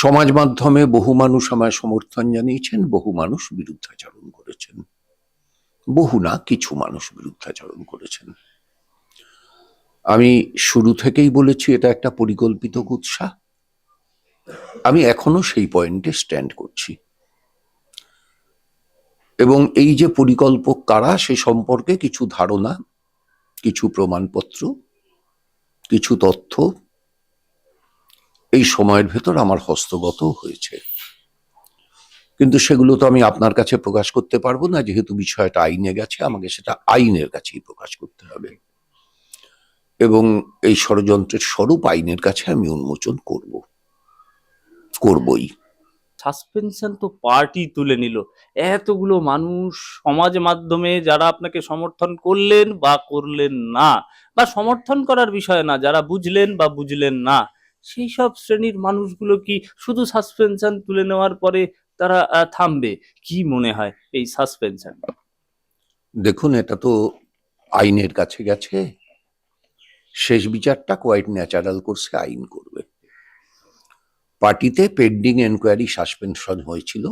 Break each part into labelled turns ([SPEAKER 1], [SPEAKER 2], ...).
[SPEAKER 1] সমাজ মাধ্যমে বহু মানুষ আমায় সমর্থন জানিয়েছেন, বহু মানুষ বিরুদ্ধাচরণ করেছেন। বহু না, কিছু মানুষ বিরুদ্ধাচরণ করেছেন। আমি শুরু থেকেই বলেছি, এটা একটা পরিকল্পিত কুৎসা। আমি এখনও সেই পয়েন্টে স্ট্যান্ড করছি। এবং এই যে পরিকল্পক কারা, সে সম্পর্কে কিছু ধারণা, কিছু প্রমাণপত্র, কিছু তথ্য এই সময়ের ভেতর আমার হস্তগত হয়েছে। কিন্তু সেগুলো তো আমি আপনার কাছে প্রকাশ করতে পারব না, যেহেতু বিষয়টা আইনে গেছে, আমাকে সেটা আইনের কাছেই প্রকাশ করতে হবে। এবং এই ষড়যন্ত্রের স্বরূপ আইনের কাছে আমি উন্মোচন করব। করবই।
[SPEAKER 2] সাসপেনশন তো পার্টি তুলে নিল। এতগুলো মানুষ সমাজ মাধ্যমে যারা আপনাকে সমর্থন করলেন বা করলেন না, বা সমর্থন করার বিষয় না, যারা বুঝলেন বা বুঝলেন না সেই সব শ্রেণির মানুষগুলো কি শুধু সাসপেনশন তুলে নেওয়ার পরে তারা থামবে? কি মনে হয় এই সাসপেনশন
[SPEAKER 1] দেখুন, এটা তো আইনের কাছে গেছে। শেষ বিচারটা কোয়াইট ন্যাচারাল করছে আইন করবে। পার্টিতে পেন্ডিং এনকোয়ারি সাসপেনশন হয়েছিল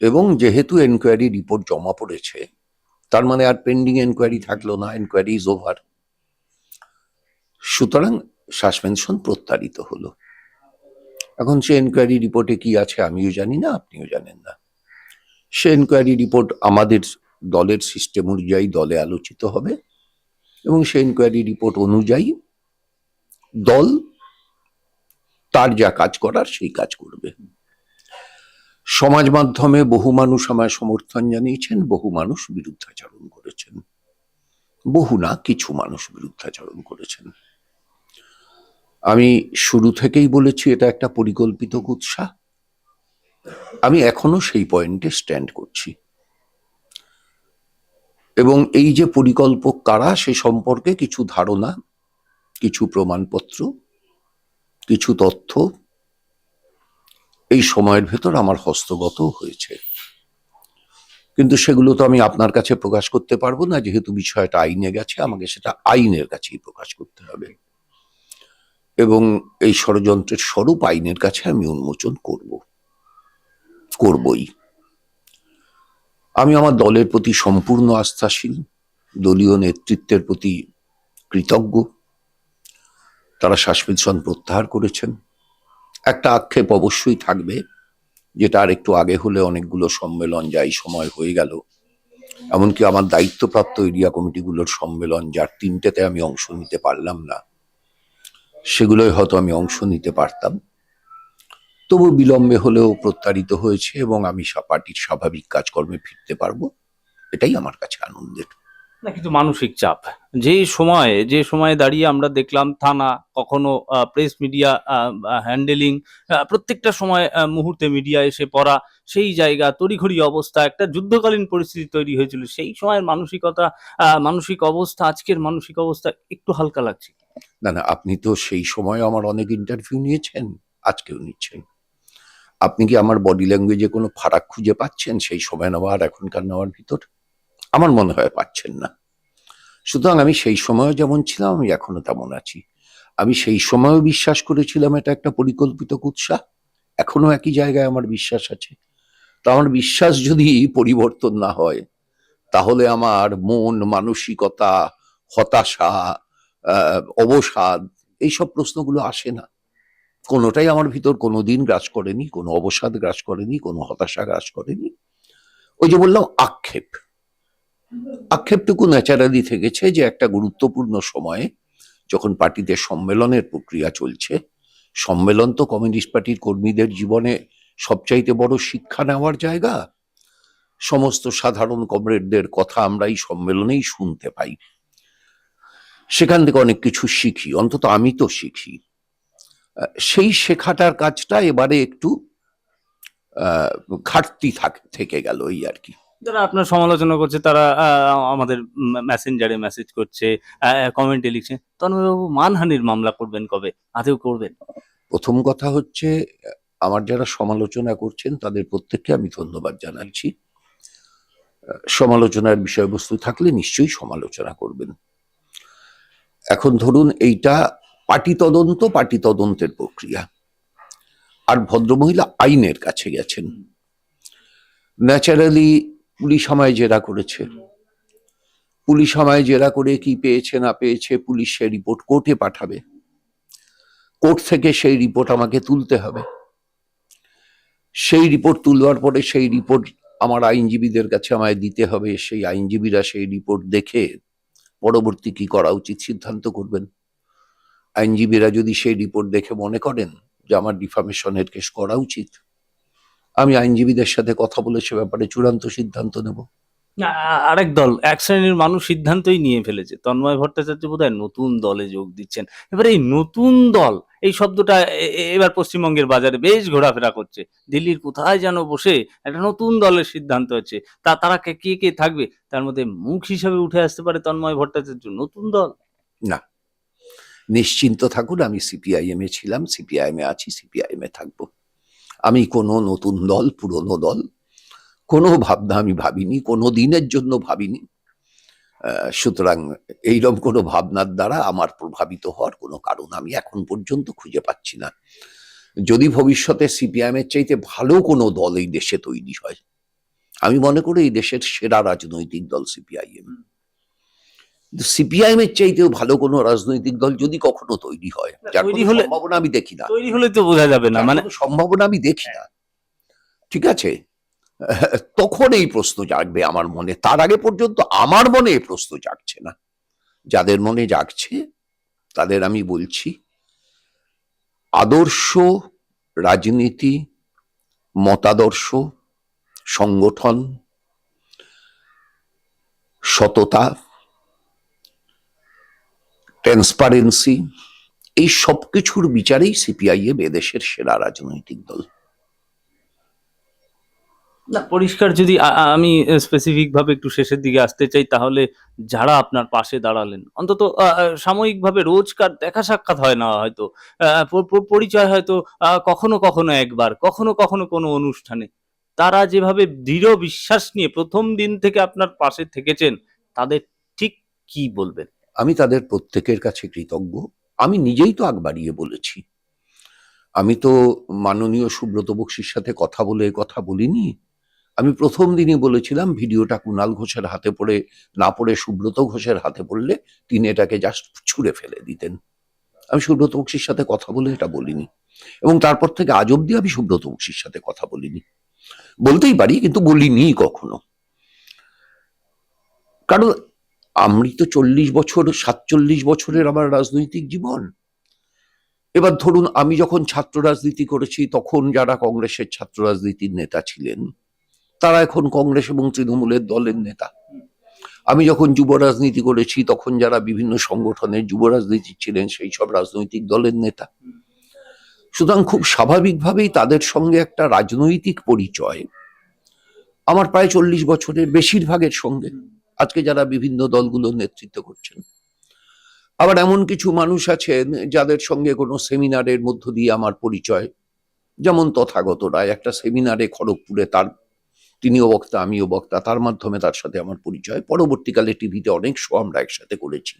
[SPEAKER 1] এবং যেহেতু এনকোয়ারি রিপোর্ট জমা পড়েছে, তার মানে আর পেন্ডিং এনকোয়ারি থাকল না এনকোয়ারি ইজ ওভার সুতরাং সাসপেনশন প্রত্যারিত হলো। এখন সে এনকোয়ারি রিপোর্টে কি আছে আমিও জানি না, আপনিও জানেন না। সে এনকোয়ারি রিপোর্ট আমাদের দলের সিস্টেম অনুযায়ী দলে আলোচিত হবে এবং সে এনকোয়ারি রিপোর্ট অনুযায়ী দল তার যা কাজ করার সেই কাজ করবে। সমাজ মাধ্যমে বহু মানুষ আমায় সমর্থন জানিয়েছেন, বহু মানুষ বিরুদ্ধাচরণ করেছেন। বহু না, কিছু মানুষ বিরুদ্ধাচরণ করেছেন। আমি শুরু থেকেই বলেছি, এটা একটা পরিকল্পিত কুৎসা আমি এখনও সেই পয়েন্টে স্ট্যান্ড করছি। এবং এই যে পরিকল্পক কারা, সে সম্পর্কে কিছু ধারণা, কিছু প্রমাণপত্র, কিছু তথ্য এই সময়ের ভেতর আমার হস্তগত হয়েছে। কিন্তু সেগুলো তো আমি আপনার কাছে প্রকাশ করতে পারব না, যেহেতু বিষয়টা আইনে গেছে, আমাকে সেটা আইনের কাছেই প্রকাশ করতে হবে। এবং এই ষড়যন্ত্রের স্বরূপ আইনের কাছে আমি উন্মোচন করব, করবই। আমি আমার দলের প্রতি সম্পূর্ণ আস্থাশীল, দলীয় নেতৃত্বের প্রতি কৃতজ্ঞ। তারা সাসপেনশন প্রত্যাহার করেছেন। একটা আক্ষেপ অবশ্যই থাকবে, যেটা আর একটু আগে হলে অনেকগুলো সম্মেলন যাই সময় হয়ে গেল। এমনকি আমার দায়িত্বপ্রাপ্ত এরিয়া কমিটিগুলোর সম্মেলন যার তিনটেতে আমি অংশ নিতে পারলাম না। সেগুলোই হয়তো আমি অংশ নিতে পারতাম। তবু বিলম্বে হলেও প্রত্যারিত হয়েছে এবং আমি পার্টির স্বাভাবিক কাজকর্মে ফিরতে পারব, এটাই আমার কাছে আনন্দের।
[SPEAKER 2] না, কিন্তু মানসিক চাপ। যে সময়ে যে সময়ে দাঁড়িয়ে আমরা দেখলাম থানা, কখনো প্রেস মিডিয়া হ্যান্ডেলিং প্রত্যেকটা সময় মুহূর্তে মিডিয়া এসে পড়া, সেই জায়গা, তড়িঘড়ি অবস্থা, একটা যুদ্ধকালীন পরিস্থিতি তৈরি হয়েছিল। সেই সময়ের মানসিকতা মানসিক অবস্থা, আজকের মানসিক অবস্থা একটু হালকা লাগছে।
[SPEAKER 1] না না, আপনি তো সেই সময় আমার অনেক ইন্টারভিউ নিয়েছেন, আজকেও নিচ্ছেন। আপনি কি আমার বডি ল্যাঙ্গুয়েজে কোনো ফারাক খুঁজে পাচ্ছেন? সেই সময় নেওয়া আর এখনকার নেওয়ার ভিতর? আমার মনে হয় পাচ্ছেন না। সুতরাং আমি সেই সময়ও যেমন ছিলাম, আমি এখনও তেমন আছি। আমি সেই সময়ও বিশ্বাস করেছিলাম এটা একটা পরিকল্পিত কুৎসা। এখনও একই জায়গায় আমার বিশ্বাস আছে। তা আমার বিশ্বাস যদি পরিবর্তন না হয়, তাহলে আমার মন, মানসিকতা, হতাশা অবসাদ, এইসব প্রশ্নগুলো আসে না। কোনোটাই আমার ভিতর কোনোদিন গ্রাস করেনি, কোনো অবসাদ গ্রাস করেনি, কোনো হতাশা গ্রাস করেনি। ওই যে বললাম, আক্ষেপ। আক্ষেপটুকু ন্যাচারালি থেকেছে যে একটা গুরুত্বপূর্ণ সময়ে যখন পার্টিতে সম্মেলনের প্রক্রিয়া চলছে, সম্মেলন তো কমিউনিস্ট পার্টির কর্মীদের জীবনে সবচাইতে বড় শিক্ষা নেওয়ার জায়গা। সমস্ত সাধারণ কমরেডদের কথা আমরা এই সম্মেলনেই শুনতে পাই। সেখান থেকে অনেক কিছু শিখি অন্তত আমি তো শিখি। সেই শেখাটার কাজটা এবারে একটু ঘাটতি থাক- থেকে গেল এই আর কি।
[SPEAKER 2] যারা আপনার সমালোচনা করছে তারা আমাদের মেসেঞ্জারে মেসেজ করছে কমেন্টে লিখছে তন্ময়বাবু মানহানির মামলা করবেন কবে? আদেও করবেন?
[SPEAKER 1] প্রথম কথা হচ্ছে আমার যারা সমালোচনা করছেন তাদের প্রত্যেককে আমি ধন্যবাদ জানাচ্ছি। সমালোচনার বিষয়বস্তু থাকলে নিশ্চয়ই সমালোচনা করবেন। এখন ধরুন এইটা পার্টি তদন্ত পার্টি তদন্তের প্রক্রিয়া। আর ভদ্রমহিলা আইনের কাছে গেছেন। ন্যাচারালি পুলিশ আমায় জেরা করেছে। পুলিশ আমায় জেরা করে কি পেয়েছে না পেয়েছে পুলিশ সেই রিপোর্ট কোর্টে পাঠাবে। কোর্ট থেকে সেই রিপোর্ট আমাকে তুলতে হবে। সেই রিপোর্ট তুলবার পরে সেই রিপোর্ট আমার আইনজীবীদের কাছে আমায় দিতে হবে। সেই আইনজীবীরা সেই রিপোর্ট দেখে পরবর্তী কি করা উচিত সিদ্ধান্ত করবেন? আইনজীবীরা যদি সেই রিপোর্ট দেখে মনে করেন যে আমার ডিফামেশনের কেস করা উচিত, আমি আইনজীবীদের সাথে কথা বলে সে ব্যাপারে চূড়ান্ত সিদ্ধান্ত নেব।
[SPEAKER 2] না, আরেক দল এক শ্রেণির মানুষ সিদ্ধান্তই নিয়ে ফেলেছে। তন্ময় ভট্টাচার্য বোধহয় নতুন দলে যোগ দিচ্ছেন। এবার এই নতুন দল এই শব্দটা এবার পশ্চিমবঙ্গের বাজারে বেশ ঘোরাফেরা করছে। দিল্লির কোথায় যেন বসে একটা নতুন দলের সিদ্ধান্ত হচ্ছে। তা তারা কে কে থাকবে? তার মধ্যে মুখ হিসাবে উঠে আসতে পারে তন্ময় ভট্টাচার্য। নতুন দল? না।
[SPEAKER 1] নিশ্চিন্ত থাকুন আমি সিপিআইএম এ ছিলাম সিপিআইএম এ আছি সিপিআইএম এ থাকব। আমি কোনো নতুন দল পুরনো দল কোনো ভাবনা আমি ভাবিনি কোনো দিনের জন্য ভাবিনি। সুতরাং এইরকম কোনো ভাবনার দ্বারা আমার প্রভাবিত হওয়ার কোনো কারণ আমি এখন পর্যন্ত খুঁজে পাচ্ছি না। যদি ভবিষ্যতে সিপিআইএম এর চাইতে ভালো কোনো দল এই দেশে তৈরি হয় আমি মনে করি এই দেশের সেরা রাজনৈতিক দল সিপিআইএম সিপিআইএম এর চাইতেও ভালো কোনো রাজনৈতিক দল যদি কখনো তৈরি হয়
[SPEAKER 2] তৈরি হলে-
[SPEAKER 1] সম্ভাবনা আমি দেখি না।
[SPEAKER 2] তৈরি হলে তো বোঝা যাবে না মানে
[SPEAKER 1] সম্ভাবনা আমি দেখি না। ঠিক আছে? তখন এই প্রশ্ন জাগবে আমার মনে। তার আগে পর্যন্ত আমার মনে এই প্রশ্ন জাগছে না। যাদের মনে জাগছে, তাদের আমি বলছি, আদর্শ, রাজনীতি, মতাদর্শ, সংগঠন, সততা ট্রান্সপারেন্সি এই সব কিছুর বিচারেই সিপিআইএম এদেশের সেরা রাজনৈতিক দল।
[SPEAKER 2] না, পরিষ্কার যদি আমি স্পেসিফিক ভাবে একটু শেষের দিকে আসতে চাই, তাহলে যারা আপনার পাশে দাঁড়ালেন, অন্তত সাময়িকভাবে রোজকার দেখা সাক্ষাৎ হয় না হয়তো পরিচয় হয়তো কখনো কখনো একবার, কখনো কখনো কোনো অনুষ্ঠানে, তারা যেভাবে দৃঢ় বিশ্বাস নিয়ে প্রথম দিন থেকে আপনার পাশে থেকেছেন, তাদের ঠিক কি বলবেন?
[SPEAKER 1] আমি তাদের প্রত্যেকের কাছে কৃতজ্ঞ, আমি নিজেই তো আগ বাড়িয়ে বলেছি। আমি তো মাননীয় সুব্রত বক্সির সাথে কথা বলে কথা বলিনি আমি প্রথম দিনই বলেছিলাম, ভিডিওটা কুণাল ঘোষের হাতে পড়ে, না পড়ে সুব্রত ঘোষের হাতে পড়লে তিনি এটাকে জাস্ট ছুঁড়ে ফেলে দিতেন। আমি সুব্রত বক্সির সাথে কথা বলে এটা বলিনি। এবং তারপর থেকে আজ অব্দি আমি সুব্রত বক্সির সাথে কথা বলিনি। বলতেই পারি, কিন্তু বলিনি কখনো। কারণ আমি তো চল্লিশ বছর, সাতচল্লিশ বছরের আমার রাজনৈতিক জীবন। এবার ধরুন, আমি যখন ছাত্র রাজনীতি করেছি, তখন যারা কংগ্রেসের ছাত্র রাজনীতির নেতা ছিলেন তারা এখন কংগ্রেস এবং তৃণমূলের দলের নেতা। আমি যখন যুব রাজনীতি করেছি, তখন যারা বিভিন্ন সংগঠনের যুব রাজনীতি ছিলেন, সেই সব রাজনৈতিক দলের নেতা। সুতরাং খুব স্বাভাবিকভাবেই তাদের সঙ্গে একটা রাজনৈতিক পরিচয়। আমার প্রায় চল্লিশ বছরের বেশিরভাগের সঙ্গে। আজকে যারা বিভিন্ন দলগুলোর নেতৃত্ব করছেন। আবার এমন কিছু মানুষ আছেন, যাদের সঙ্গে কোনো সেমিনারের মধ্য দিয়ে আমার পরিচয়। যেমন তথাগত রায়, একটা সেমিনারে খড়গপুরে তার তিনিও বক্তা আমিও বক্তা তার মাধ্যমে তার সাথে আমার পরিচয়। পরবর্তীকালে টিভিতে অনেক শো আমরা একসাথে করেছি।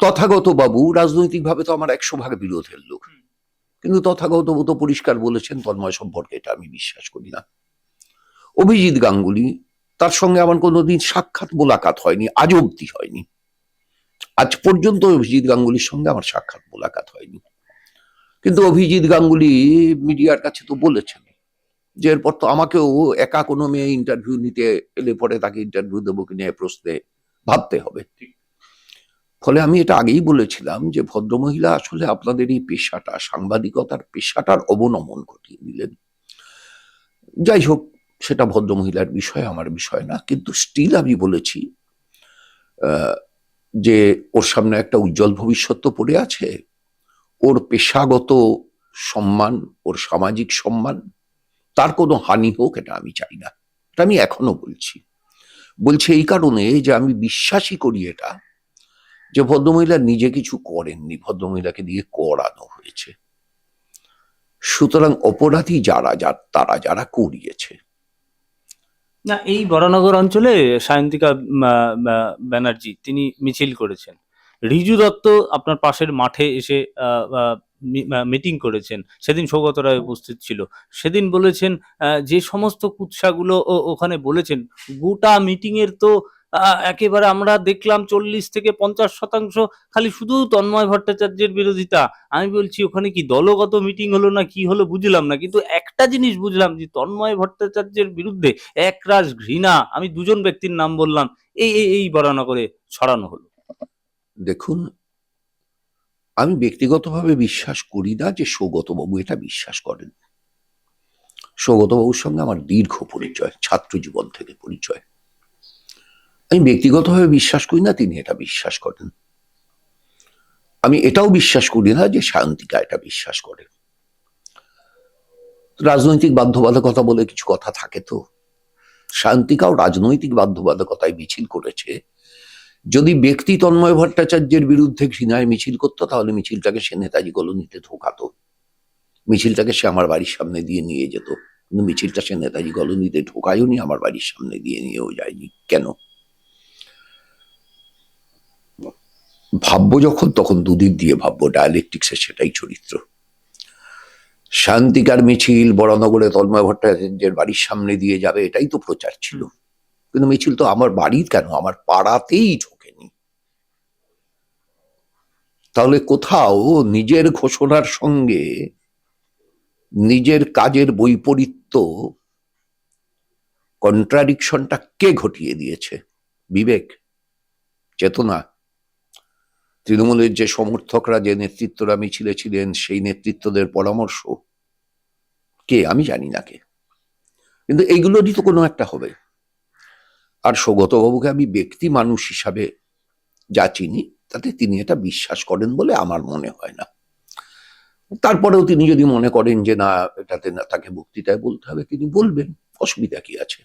[SPEAKER 1] তথাগত বাবু রাজনৈতিকভাবে তো আমার একশো ভাগ বিরোধের লোক। কিন্তু তথাগত তো পরিষ্কার বলেছেন তন্ময় সম্পর্কে এটা আমি বিশ্বাস করি না। অভিজিৎ গাঙ্গুলি তার সঙ্গে আমার কোনোদিন সাক্ষাৎ মোলাকাত হয়নি আজ অব্দি হয়নি। আজ পর্যন্ত অভিজিৎ গাঙ্গুলির সঙ্গে আমার সাক্ষাৎ মোলাকাত হয়নি। কিন্তু অভিজিৎ গাঙ্গুলি মিডিয়ার কাছে তো বলেছেন যে এরপর তো আমাকেও একা কোনো মেয়ে ইন্টারভিউ নিতে এলে পরে তাকে ইন্টারভিউ দেবো কি নিয়ে প্রশ্নে ভাবতে হবে। ফলে আমি এটা আগেই বলেছিলাম যে ভদ্রমহিলা আসলে আপনাদের এই পেশাটা সাংবাদিকতার পেশাটার অবনমন ঘটিয়ে দিলেন। যাই হোক সেটা ভদ্রমহিলার বিষয় আমার বিষয় না। কিন্তু স্টিল আমি বলেছি আহ, যে ওর সামনে একটা উজ্জ্বল ভবিষ্যৎ তো পড়ে আছে। ওর পেশাগত সম্মান ওর সামাজিক সম্মান তার কোনো হানি হোক, এটা আমি চাই না। এটা আমি এখনও বলছি। বলছি এই কারণে যে আমি বিশ্বাসই করি এটা, যে ভদ্রমহিলা নিজে কিছু করেননি, ভদ্রমহিলাকে দিয়ে করানো হয়েছে। সুতরাং অপরাধী যারা, যা তারা যারা করিয়েছে।
[SPEAKER 2] না, এই বরানগর অঞ্চলে সায়ন্তিকা ব্যানার্জি, তিনি মিছিল করেছেন। রিজু দত্ত আপনার পাশের মাঠে এসে মিটিং করেছেন সেদিন সৌগত রায় উপস্থিত ছিল। সেদিন বলেছেন যে সমস্ত কুৎসাগুলো ওখানে বলেছেন গোটা মিটিং এর তো একেবারে আমরা দেখলাম চল্লিশ থেকে পঞ্চাশ শতাংশ খালি শুধু তন্ময় ভট্টাচার্যের বিরোধিতা। আমি বলছি ওখানে কি দলগত মিটিং হলো না কি হলো বুঝলাম না কিন্তু একটা জিনিস বুঝলাম যে তন্ময় ভট্টাচার্যের বিরুদ্ধে একরাশ ঘৃণা আমি দুজন ব্যক্তির নাম বললাম এই এই বরানা করে ছড়ানো হলো।
[SPEAKER 1] দেখুন আমি ব্যক্তিগতভাবে বিশ্বাস করি না যে সৌগতবাবু এটা বিশ্বাস করেন। সৌগতবাবুর সঙ্গে আমার দীর্ঘ পরিচয়, ছাত্র জীবন থেকে পরিচয়। আমি ব্যক্তিগতভাবে বিশ্বাস করি না তিনি এটা বিশ্বাস করেন। আমি এটাও বিশ্বাস করি না যে সায়ন্তিকা এটা বিশ্বাস করে রাজনৈতিক বাধ্যবাধকতা বলে কিছু কথা থাকে তো। শান্তিকাও রাজনৈতিক বাধ্যবাধকতায় মিছিল করেছে। যদি ব্যক্তি তন্ময় ভট্টাচার্যের বিরুদ্ধে ঘৃণায় মিছিল করতো, তাহলে মিছিলটাকে সে নেতাজি কলোনিতে ঢোকাতো। মিছিলটাকে সে আমার বাড়ির সামনে দিয়ে নিয়ে যেত। কিন্তু মিছিলটা সে নেতাজি কলোনিতে ঢোকায়ও নি আমার বাড়ির সামনে দিয়ে নিয়েও যায়নি। কেন? ভাববো যখন, তখন দুদিক দিয়ে ভাববো ডায়ালেকটিক্সের সেটাই চরিত্র। শান্তিকার মিছিল, বড়নগরে তন্ময় ভট্টাচার্যের বাড়ির সামনে দিয়ে যাবে, এটাই তো প্রচার ছিল। কিন্তু মিছিল তো আমার বাড়ির কেন? আমার পাড়াতেই ঢোকেনি। তাহলে কোথাও নিজের ঘোষণার সঙ্গে নিজের কাজের বৈপরীত্য কন্ট্রাডিকশনটা কে ঘটিয়ে দিয়েছে? বিবেক, চেতনা। তৃণমূলের যে সমর্থকরা, যে নেতৃত্বরা মিছিলে ছিলেন, সেই নেতৃত্বদের পরামর্শ কে? আমি জানি না কে। কিন্তু এইগুলোরই তো কোনো একটা হবে। আর সৌগতবাবুকে আমি ব্যক্তি মানুষ হিসাবে যা চিনি তাতে তিনি এটা বিশ্বাস করেন বলে আমার মনে হয় না। তারপরেও তিনি যদি মনে করেন যে না এটাতে না তাকে বক্তৃতায় বলতে হবে তিনি বলবেন অসুবিধা কি আছে?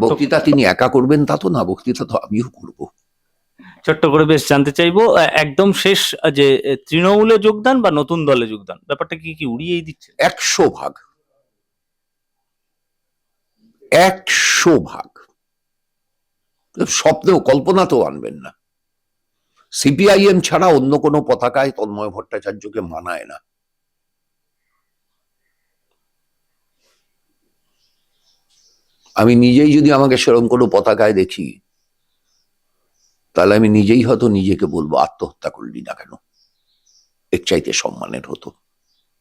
[SPEAKER 1] বক্তৃতা তিনি একা করবেন তা তো না বক্তৃতা তো আমিও করব।
[SPEAKER 2] ছোট্ট করে বেশ জানতে চাইব একদম শেষ যে তৃণমূলে যোগদান বা নতুন দলে যোগদান? ব্যাপারটা কি কি উড়িয়েই দিচ্ছে?
[SPEAKER 1] একশো ভাগ। একশো ভাগ। স্বপ্নেও কল্পনাতেও আনবেন না। সিপিআইএম ছাড়া অন্য কোনো পতাকায় তন্ময় ভট্টাচার্যকে মানায় না। আমি নিজেই যদি আমাকে সেরকম কোনো পতাকায় দেখি, তাহলে আমি নিজেই হয়তো নিজেকে বলব, আত্মহত্যা করলি না কেন? এর চাইতে সম্মানের হতো।